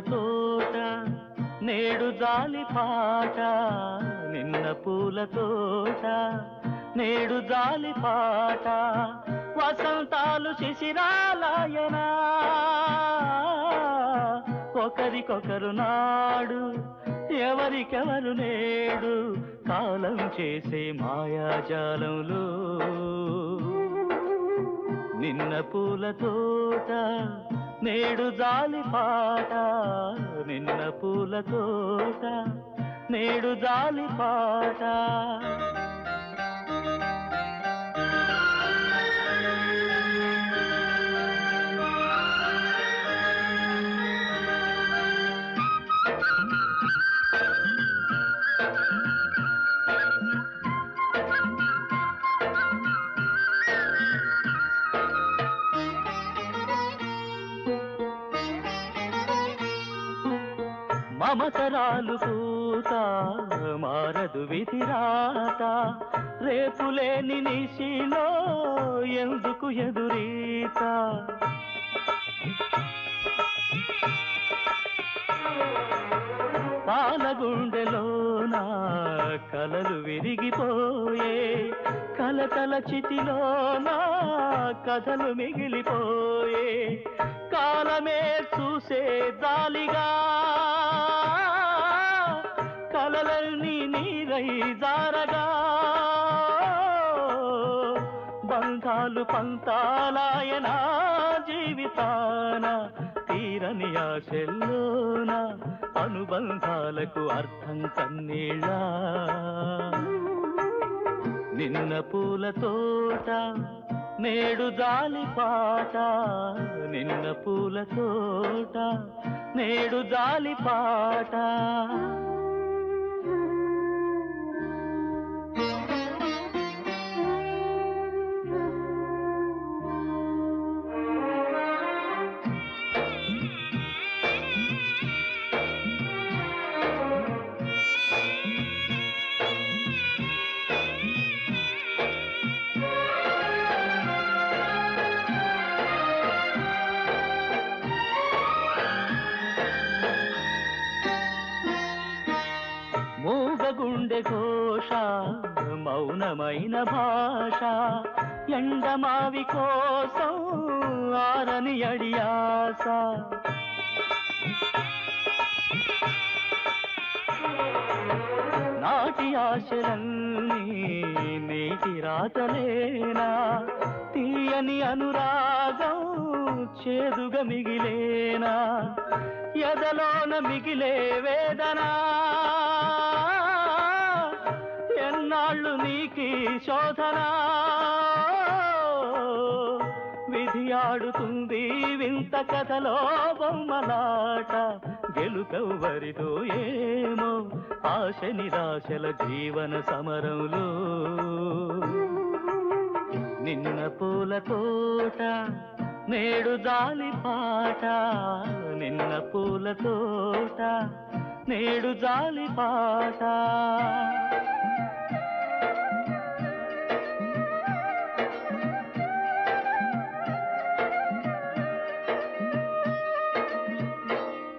తోట నేడు జాలి పాట నిన్న పూల తోట. నేడు జాలి పాట వసంతాలు శిశిరాలయనా. ఒకరికొకరు నాడు ఎవరికెవరు నేడు కాలం చేసే మాయాజాలంలో. నిన్న పూల తోట నేడు జాలి పాట నిన్న పూల తోట. నేడు జాలి పాట. మమతరాలు పూత మారదు విధిరాత రేపులేని నిశిలో ఎందుకు ఎదురీత? పాలగుండెలోన కలలు విరిగిపోయే కలతల చితిలోన కథలు మిగిలిపోయే. కాలమే చూసే దాలిగా జారగా. బంధాలు పంతాలాయన జీవితాన తీరని ఆశల్లోన అనుబంధాలకు అర్థం కన్నీళ్ళ. నిన్న పూల తోట నేడు జాలి పాట నిన్న పూల తోట నేడు జాలి పాట. గుండె ఘోష మౌనమైన భాష ఎండమావి కోసం ఆరని అడియాస నాటి ఆశలన్నీ నేటి రాతలేనా? తీయని అనురాగం చేదుగా మిగిలేనా? ఎదలోన మిగిలే వేదనా? ఎన్నాళ్ళు నీకి శోధన. విధి ఆడుతుంది వింత కథలో బొమ్మలాట. గెలుకవరితో ఏమో ఆశ నిరాశల జీవన సమరంలో నిన్న పూల తోట నేడు జాలి పాట. నిన్న పూల తోట నేడు జాలి పాట.